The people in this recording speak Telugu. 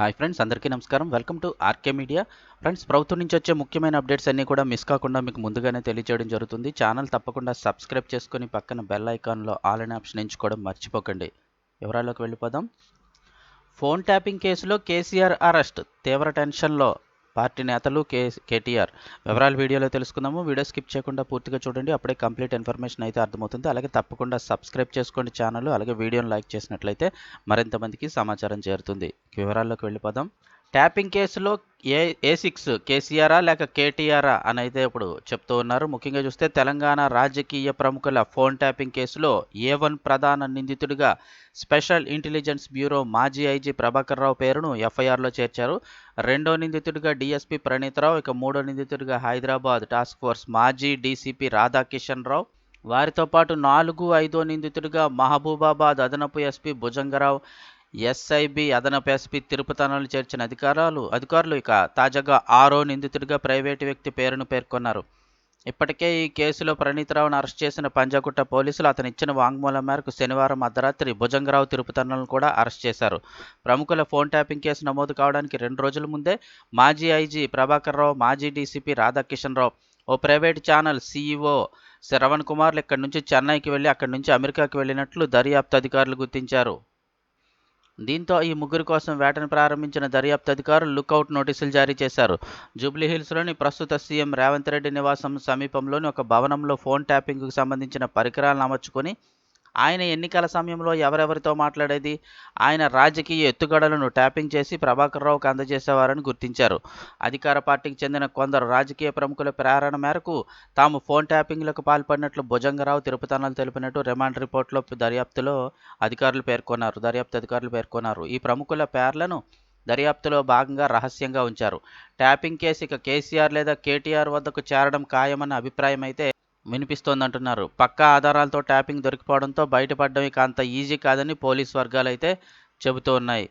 హాయ్ ఫ్రెండ్స్ అందరికీ నమస్కారం. Welcome to RK media. Friends ప్రభుత్వం నుంచి వచ్చే ముఖ్యమైన అప్డేట్స్ అన్నీ కూడా మిస్ కాకుండా మీకు ముందుగానే తెలియజేయడం జరుగుతుంది. ఛానల్ తప్పకుండా సబ్స్క్రైబ్ చేసుకొని పక్కన బెల్ ఐకాన్లో ఆల్ అనే ఆప్షన్ ఎంచుకోవడం మర్చిపోకండి. వివరాల్లోకి వెళ్ళిపోదాం. ఫోన్ ట్యాపింగ్ కేసులో కేసీఆర్ అరెస్ట్. తీవ్ర టెన్షన్లో పార్టీ నేతలు కే కేటీఆర్. వివరాలు వీడియోలో తెలుసుకుందాము. వీడియో స్కిప్ చేయకుండా పూర్తిగా చూడండి. అప్పుడే కంప్లీట్ ఇన్ఫర్మేషన్ అయితే అర్థమవుతుంది. అలాగే తప్పకుండా సబ్స్క్రైబ్ చేసుకోండి ఛానల్. అలాగే వీడియోను లైక్ చేసినట్లయితే మరింత మందికి సమాచారం చేరుతుంది. వివరాల్లోకి వెళ్ళిపోదాం. ట్యాపింగ్ కేసులో ఏ ఏ సిక్స్ కేసీఆరా లేక కేటీఆరా అని అయితే ఇప్పుడు చెప్తూ ఉన్నారు. ముఖ్యంగా చూస్తే తెలంగాణ రాజకీయ ప్రముఖుల ఫోన్ ట్యాపింగ్ కేసులో ఏ వన్ ప్రధాన నిందితుడిగా స్పెషల్ ఇంటెలిజెన్స్ బ్యూరో మాజీ ఐజీ ప్రభాకర్ రావు పేరును ఎఫ్ఐఆర్లో చేర్చారు. రెండో నిందితుడిగా డీఎస్పీ ప్రణీతరావు ఇక మూడో నిందితుడిగా హైదరాబాద్ టాస్క్ ఫోర్స్ మాజీ డీసీపీ రాధాకిషన్ రావు. వారితో పాటు నాలుగు ఐదో నిందితుడిగా మహబూబాబాద్ అదనపు ఎస్పీ భుజంగరావు ఎస్ఐబి అదనపు ఎస్పీ తిరుపతనలు చేర్చిన అధికారాలు అధికారులు ఇక తాజాగా ఆరో నిందితుడిగా ప్రైవేటు వ్యక్తి పేరును పేర్కొన్నారు. ఇప్పటికే ఈ కేసులో ప్రణీతరావును అరెస్ట్ చేసిన పంజాగుట్ట పోలీసులు అతను ఇచ్చిన వాంగ్మూలం మేరకు శనివారం అర్ధరాత్రి భుజంగరావు తిరుపతన్నలను కూడా అరెస్ట్ చేశారు. ప్రముఖుల ఫోన్ ట్యాపింగ్ కేసు నమోదు కావడానికి రెండు రోజుల ముందే మాజీ ఐజీ ప్రభాకర్ రావు మాజీ డీసీపీ రాధాకిషన్ రావు ఓ ప్రైవేట్ ఛానల్ సీఈఓ శ్రవణ్ కుమార్లు ఇక్కడి నుంచి చెన్నైకి వెళ్ళి అక్కడి నుంచి అమెరికాకి వెళ్ళినట్లు దర్యాప్తు అధికారులు గుర్తించారు. దీంతో ఈ ముగ్గురు కోసం వేటను ప్రారంభించిన దర్యాప్తు అధికారులు లుకౌట్ నోటీసులు జారీ చేశారు. జూబ్లీహిల్స్లోని ప్రస్తుత సీఎం రేవంత్ రెడ్డి నివాసం సమీపంలోని ఒక భవనంలో ఫోన్ ట్యాపింగ్కు సంబంధించిన పరికరాలను అమర్చుకొని ఆయన ఎన్నికల సమయంలో ఎవరెవరితో మాట్లాడేది? ఆయన రాజకీయ ఎత్తుగడలను ట్యాపింగ్ చేసి ప్రభాకర్ రావుకు అందజేసేవారని గుర్తించారు. అధికార పార్టీకి చెందిన కొందరు రాజకీయ ప్రముఖుల ప్రేరణ మేరకు తాము ఫోన్ ట్యాపింగ్లకు పాల్పడినట్లు భుజంగరావు తిరుపతనాలు తెలిపినట్టు రిమాండ్ రిపోర్ట్లో దర్యాప్తులో అధికారులు పేర్కొన్నారు. దర్యాప్తు అధికారులు పేర్కొన్నారు. ఈ ప్రముఖుల పేర్లను దర్యాప్తులో భాగంగా రహస్యంగా ఉంచారు. ట్యాపింగ్ కేసు ఇక కేసీఆర్ లేదా కేటీఆర్ వద్దకు చేరడం ఖాయమన్న అభిప్రాయం అయితే వినిపిస్తోందంటున్నారు. పక్కా ఆధారాలతో ట్యాపింగ్ దొరికిపోవడంతో బయటపడడం ఇక అంత ఈజీ కాదని పోలీస్ వర్గాలు అయితే చెబుతూ ఉన్నాయి.